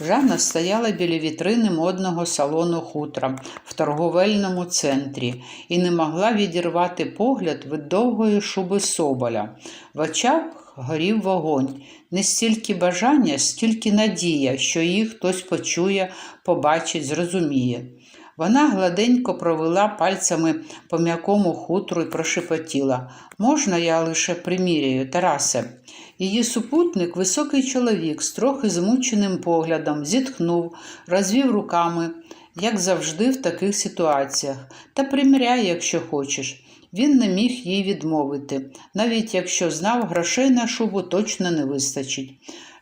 Жанна стояла біля вітрини модного салону хутра в торговельному центрі і не могла відірвати погляд від довгої шуби соболя. В очах горів вогонь, не стільки бажання, стільки надія, що її хтось почує, побачить, зрозуміє. Вона гладенько провела пальцями по м'якому хутру і прошепотіла Можна я лише приміряю, Тарасе? Її супутник, високий чоловік з трохи змученим поглядом, зітхнув, розвів руками, як завжди в таких ситуаціях, та приміряй, якщо хочеш. Він не міг їй відмовити, навіть якщо знав, грошей на шубу точно не вистачить.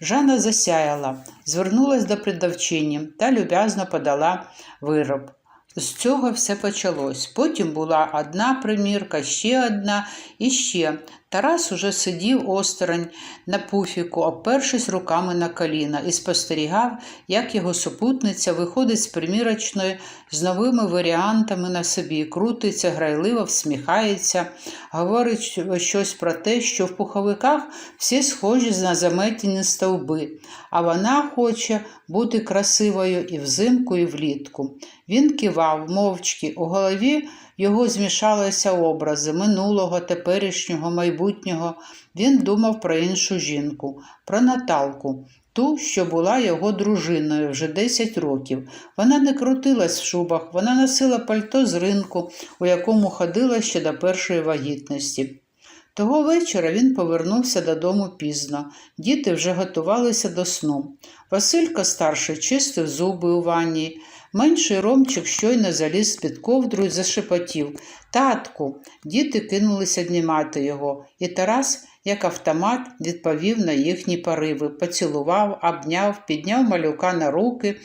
Жанна засяяла, звернулась до продавчині та люб'язно подала вироб. З цього все почалось. Потім була одна примірка, ще одна і ще. Тарас уже сидів осторонь на пуфіку, опершись руками на коліна, і спостерігав, як його супутниця виходить з примірочної з новими варіантами на собі, крутиться, грайливо всміхається, говорить щось про те, що в пуховиках всі схожі на заметені стовби, а вона хоче бути красивою і взимку, і влітку. Він кивав мовчки, у голові його змішалися образи минулого, теперішнього, майбутнього. Він думав про іншу жінку, про Наталку, ту, що була його дружиною вже 10 років. Вона не крутилась в шубах, вона носила пальто з ринку, у якому ходила ще до першої вагітності. Того вечора він повернувся додому пізно. Діти вже готувалися до сну. Василько старший чистив зуби у ванні. Менший Ромчик щойно заліз під ковдру і зашепотів. Татку, діти кинулися обнімати його, і Тарас, як автомат, відповів на їхні пориви, поцілував, обняв, підняв малюка на руки,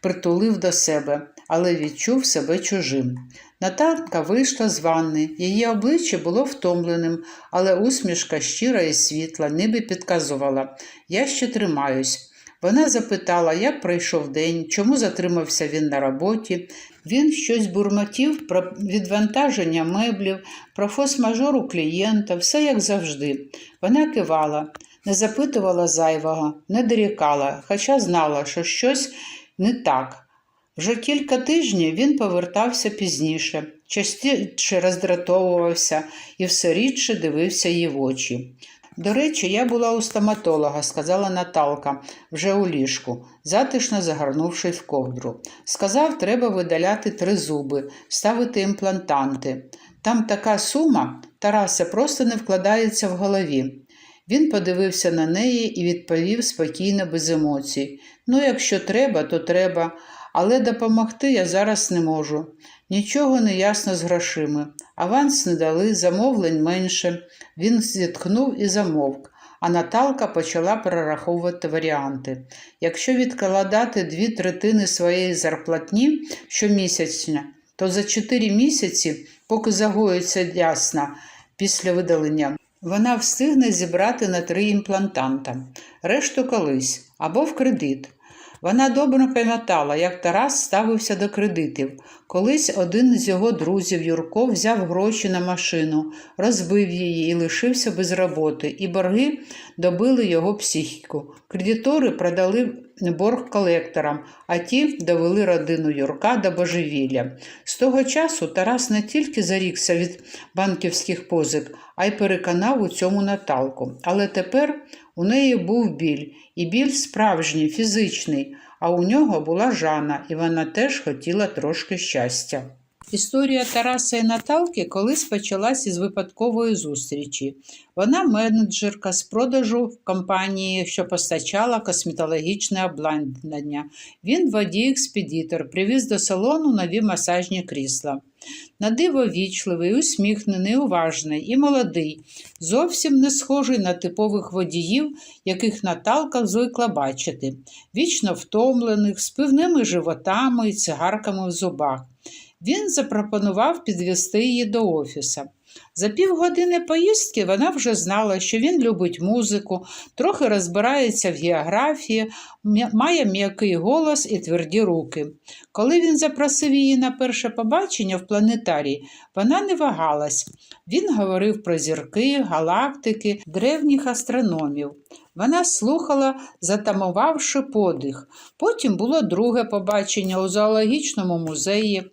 притулив до себе, але відчув себе чужим. Наталка вийшла з ванни, її обличчя було втомленим, але усмішка щира і світла, ніби підказувала Я ще тримаюсь. Вона запитала, як пройшов день, чому затримався він на роботі. Він щось бурмотів про відвантаження меблів, про фос-мажор у клієнта, все як завжди. Вона кивала, не запитувала зайвого, не дорікала, хоча знала, що щось не так. Вже кілька тижнів він повертався пізніше, частіше роздратовувався і все рідше дивився їй в очі. До речі, я була у стоматолога, сказала Наталка, вже у ліжку, затишно загорнувши в ковдру. Сказав, треба видаляти три зуби, ставити імплантанти. Там така сума, Тараса, просто не вкладається в голові. Він подивився на неї і відповів спокійно, без емоцій. Ну, якщо треба, то треба, але допомогти я зараз не можу. Нічого не ясно з грошима. Аванс не дали, замовлень менше. Він зітхнув і замовк, а Наталка почала перераховувати варіанти. Якщо відкладати дві третини своєї зарплатні щомісячно, то за чотири місяці, поки загоїться ясна після видалення, вона встигне зібрати на три імплантанта, решту колись або в кредит. Вона добре пам'ятала, як Тарас ставився до кредитів. Колись один з його друзів Юрко взяв гроші на машину, розбив її і лишився без роботи, і борги добили його психіку. Кредитори продали борг колекторам, а ті довели родину Юрка до божевілля. З того часу Тарас не тільки зарікся від банківських позик, а й переконав у цьому Наталку. Але тепер у неї був біль, і біль справжній, фізичний, а у нього була Жана, і вона теж хотіла трошки щастя. Історія Тараса і Наталки колись почалась із випадкової зустрічі. Вона менеджерка з продажу в компанії, що постачала косметологічне обладнання. Він водій-експедітор, привіз до салону нові масажні крісла. На диво вічливий, усміхнений, уважний і молодий, зовсім не схожий на типових водіїв, яких Наталка звикла бачити, вічно втомлених, з пивними животами і цигарками в зубах. Він запропонував підвести її до офіса. За півгодини поїздки вона вже знала, що він любить музику, трохи розбирається в географії, має м'який голос і тверді руки. Коли він запросив її на перше побачення в планетарії, вона не вагалась. Він говорив про зірки, галактики, древніх астрономів. Вона слухала, затамувавши подих. Потім було друге побачення у зоологічному музеї,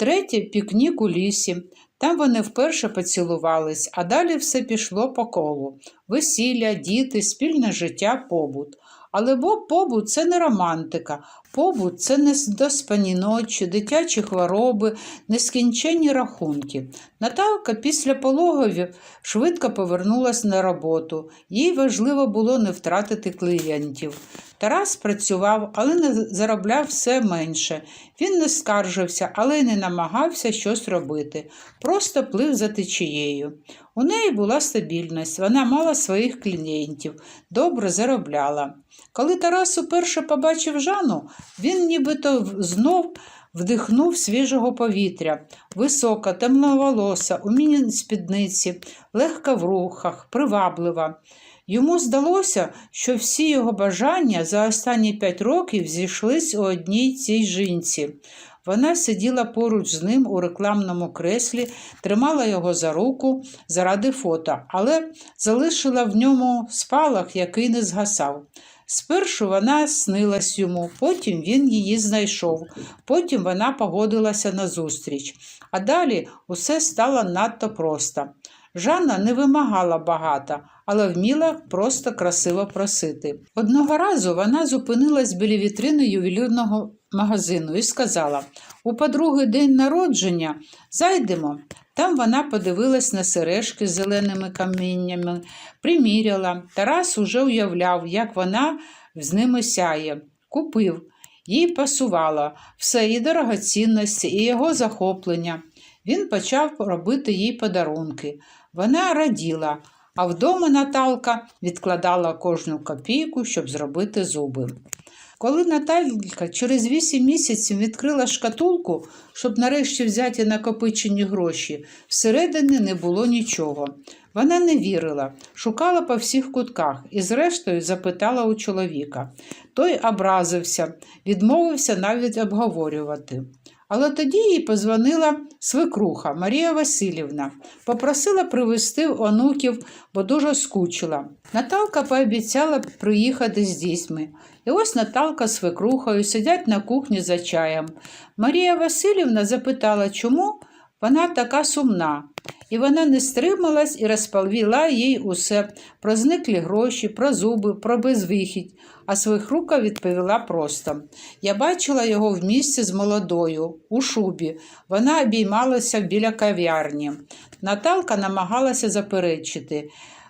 третє пікнік у лісі. Там вони вперше поцілувались, а далі все пішло по колу: весілля, діти, спільне життя, побут. Але бо побут це не романтика, побут це не доспані ночі, дитячі хвороби, нескінченні рахунки. Наталка після пологовів швидко повернулася на роботу. Їй важливо було не втратити клієнтів. Тарас працював, але не заробляв все менше. Він не скаржився, але й не намагався щось робити. Просто плив за течією. У неї була стабільність, вона мала своїх клієнтів, добре заробляла. Коли Тарас уперше побачив Жанну, він нібито знов вдихнув свіжого повітря. Висока, темноволоса, у спідниці, легка в рухах, приваблива. Йому здалося, що всі його бажання за останні п'ять років зійшлись у одній цій жінці. Вона сиділа поруч з ним у рекламному креслі, тримала його за руку заради фото, але залишила в ньому спалах, який не згасав. Спершу вона снилась йому, потім він її знайшов, потім вона погодилася на зустріч. А далі усе стало надто просто. Жанна не вимагала багато, але вміла просто красиво просити. Одного разу вона зупинилась біля вітрини ювелірного магазину і сказала: у подруги день народження зайдемо. Там вона подивилась на сережки з зеленими каміннями, приміряла. Тарас уже уявляв, як вона з ними сяє. Купив. Їй пасувало все і дорогоцінності, і його захоплення. Він почав робити їй подарунки. Вона раділа, а вдома Наталка відкладала кожну копійку, щоб зробити зуби. Коли Наталька через вісім місяців відкрила шкатулку, щоб нарешті взяти накопичені гроші, всередині не було нічого. Вона не вірила, шукала по всіх кутках і, зрештою, запитала у чоловіка. Той образився, відмовився навіть обговорювати. Але тоді їй позвонила свекруха Марія Васильівна, попросила привезти онуків, бо дуже скучила. Наталка пообіцяла приїхати з дітьми. І ось Наталка з свекрухою сидять на кухні за чаєм. Марія Васильівна запитала, чому вона така сумна. І вона не стрималась і розповіла їй усе про зниклі гроші, про зуби, про безвихідь. А свекрука відповіла просто: Я бачила його в місці з молодою, у шубі. Вона обіймалася біля кав'ярні. Наталка намагалася заперечити,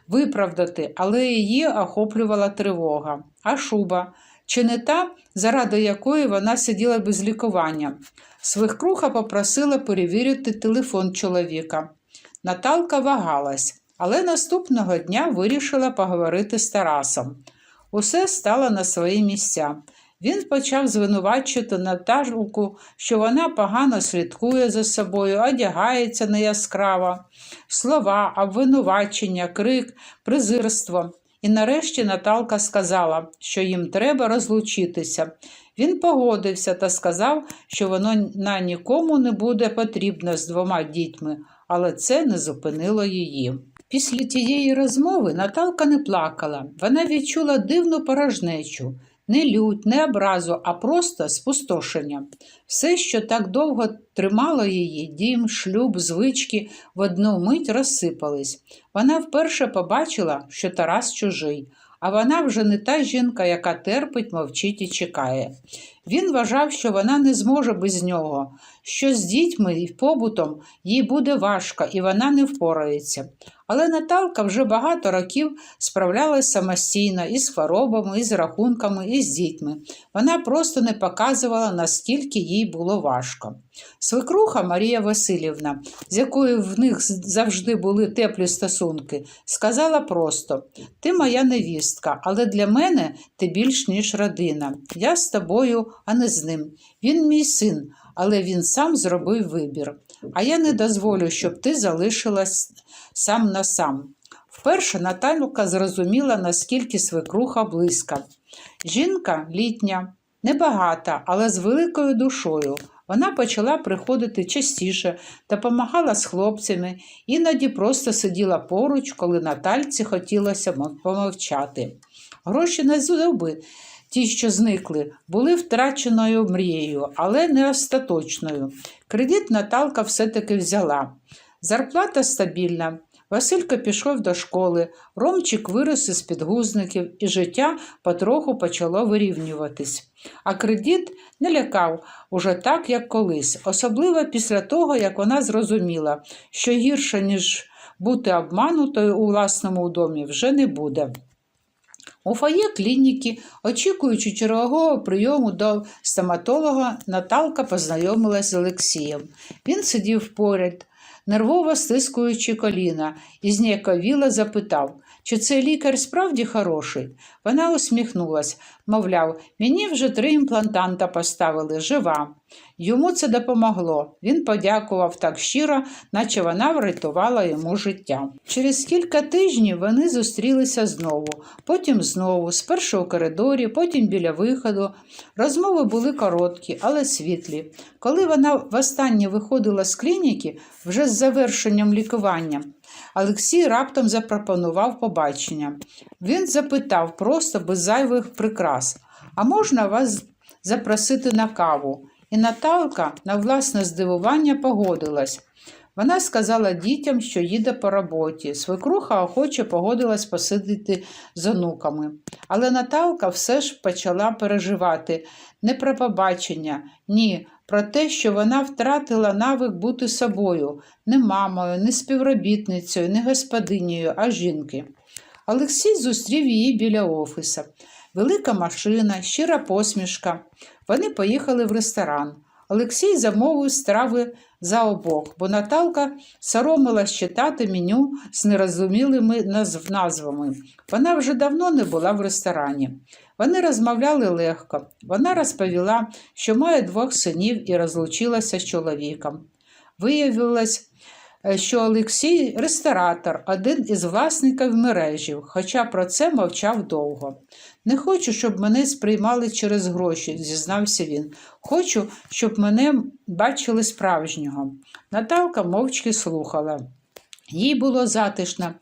виправдати, але її охоплювала тривога. А шуба? Чи не та, заради якої вона сиділа без лікування? Свекруха попросила перевірити телефон чоловіка. Наталка вагалась, але наступного дня вирішила поговорити з Тарасом. Усе стало на свої місця. Він почав звинувачувати Наталку, що вона погано слідкує за собою, одягається неяскраво. Слова, обвинувачення, крик, презирство. І нарешті Наталка сказала, що їм треба розлучитися. Він погодився та сказав, що воно на нікому не буде потрібно з двома дітьми, але це не зупинило її. Після тієї розмови Наталка не плакала. Вона відчула дивну порожнечу, не лють, не образу, а просто спустошення. Все, що так довго тримало її, дім, шлюб, звички, в одну мить розсипались. Вона вперше побачила, що Тарас чужий, а вона вже не та жінка, яка терпить, мовчить і чекає. Він вважав, що вона не зможе без нього, що з дітьми і побутом їй буде важко, і вона не впорається. Але Наталка вже багато років справлялась самостійно із хворобами, із рахунками, і з дітьми. Вона просто не показувала, наскільки їй було важко. Свекруха Марія Васильівна, з якою в них завжди були теплі стосунки, сказала просто: Ти моя невістка, але для мене ти більш ніж родина. Я з тобою, а не з ним. Він мій син, але він сам зробив вибір. А я не дозволю, щоб ти залишилась сам на сам. Вперше Наталка зрозуміла, наскільки свекруха близька. Жінка літня, небагата, але з великою душою. Вона почала приходити частіше, допомагала з хлопцями, іноді просто сиділа поруч, коли Натальці хотілося помовчати. Гроші на зуби, ті, що зникли, були втраченою мрією, але не остаточною. Кредит Наталка все-таки взяла. Зарплата стабільна. Василько пішов до школи, Ромчик вирос із підгузників, і життя потроху почало вирівнюватись. А кредит не лякав уже так, як колись, особливо після того, як вона зрозуміла, що гірше, ніж бути обманутою у власному домі, вже не буде. У фоє клініки, очікуючи чергового прийому до стоматолога, Наталка познайомилась з Олексієм. Він сидів поряд, нервово стискуючи коліна, і зніяковіло запитав, чи цей лікар справді хороший. Вона усміхнулась, мовляв, мені вже три імплантанта поставили, жива. Йому це допомогло. Він подякував так щиро, наче вона врятувала йому життя. Через кілька тижнів вони зустрілися знову, потім знову, спершу у коридорі, потім біля виходу. Розмови були короткі, але світлі. Коли вона востаннє виходила з клініки, вже з завершенням лікування, Олексій раптом запропонував побачення. Він запитав просто без зайвих прикрас: А можна вас запросити на каву? І Наталка на власне здивування погодилась. Вона сказала дітям, що їде по роботі. Свекруха охоче погодилась посидіти з онуками. Але Наталка все ж почала переживати не про побачення, ні, про те, що вона втратила навик бути собою, не мамою, не співробітницею, не господинею, а жінки. Олексій зустрів її біля офіса. Велика машина, щира посмішка. Вони поїхали в ресторан. Олексій замовив страви за обох, бо Наталка соромилась читати меню з нерозумілими назвами. Вона вже давно не була в ресторані. Вони розмовляли легко. Вона розповіла, що має двох синів і розлучилася з чоловіком. Виявилось, що Олексій ресторатор, один із власників мережі, хоча про це мовчав довго. Не хочу, щоб мене сприймали через гроші, зізнався він. Хочу, щоб мене бачили справжнього. Наталка мовчки слухала. Їй було затишно.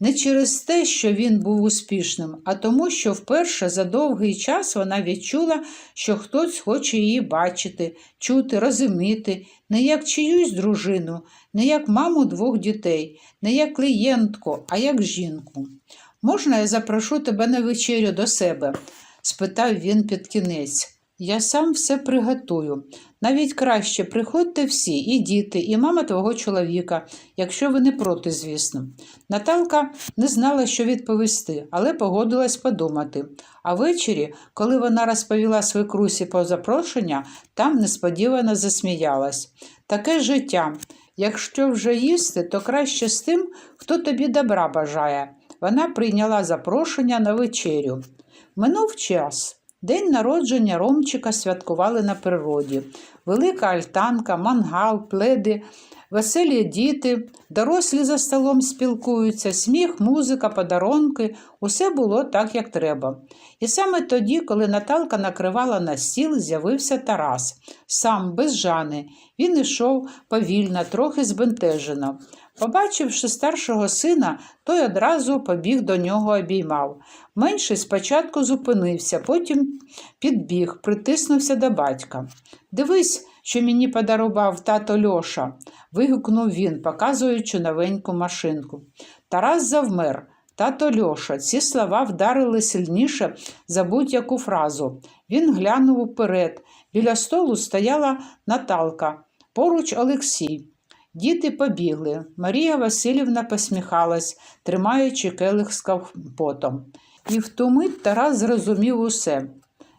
Не через те, що він був успішним, а тому, що вперше за довгий час вона відчула, що хтось хоче її бачити, чути, розуміти, не як чиюсь дружину, не як маму двох дітей, не як клієнтку, а як жінку. Можна я запрошу тебе на вечерю до себе? спитав він під кінець. Я сам все приготую. Навіть краще приходьте всі, і діти, і мама твого чоловіка, якщо ви не проти, звісно. Наталка не знала, що відповісти, але погодилась подумати. А ввечері, коли вона розповіла свекрусі про запрошення, там несподівано засміялась. Таке життя. Якщо вже їсти, то краще з тим, хто тобі добра бажає. Вона прийняла запрошення на вечерю. Минув час. День народження Ромчика святкували на природі. Велика альтанка, мангал, пледи, веселі діти, дорослі за столом спілкуються, сміх, музика, подарунки усе було так, як треба. І саме тоді, коли Наталка накривала на стіл, з'явився Тарас, сам без Жани. Він ішов повільно, трохи збентежено. Побачивши старшого сина, той одразу побіг до нього обіймав. Менший спочатку зупинився, потім підбіг, притиснувся до батька. Дивись, що мені подарував тато Льоша, вигукнув він, показуючи новеньку машинку. Тарас завмер. Тато Льоша, ці слова вдарили сильніше за будь-яку фразу. Він глянув уперед. Біля столу стояла Наталка, поруч Олексій. Діти побігли. Марія Васильівна посміхалась, тримаючи келих з компотом. І в ту мить Тарас зрозумів усе.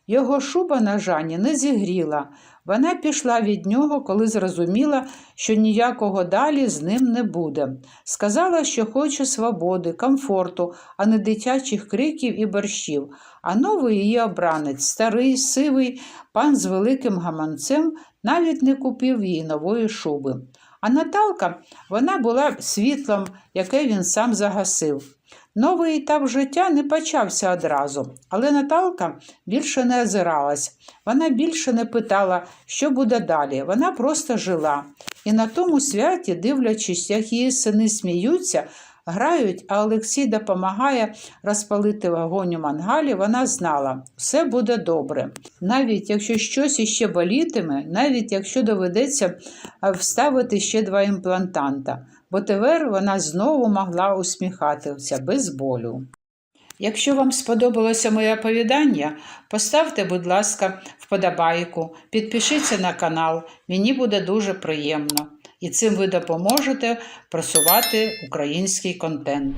Його шуба на Жанні не зігріла. Вона пішла від нього, коли зрозуміла, що ніякого далі з ним не буде. Сказала, що хоче свободи, комфорту, а не дитячих криків і борщів. А новий її обранець, старий, сивий пан з великим гаманцем, навіть не купив їй нової шуби. А Наталка, вона була світлом, яке він сам загасив. Новий етап життя не почався одразу, але Наталка більше не озиралась. Вона більше не питала, що буде далі. Вона просто жила. І на тому святі, дивлячись, як її сини сміються, грають, а Олексій допомагає розпалити вогонь у мангалі, вона знала, все буде добре. Навіть якщо щось іще болітиме, навіть якщо доведеться вставити ще два імплантанта, бо тепер вона знову могла усміхатися без болю. Якщо вам сподобалося моє оповідання, поставте, будь ласка, вподобайку, підпишіться на канал, мені буде дуже приємно. І цим ви допоможете просувати український контент.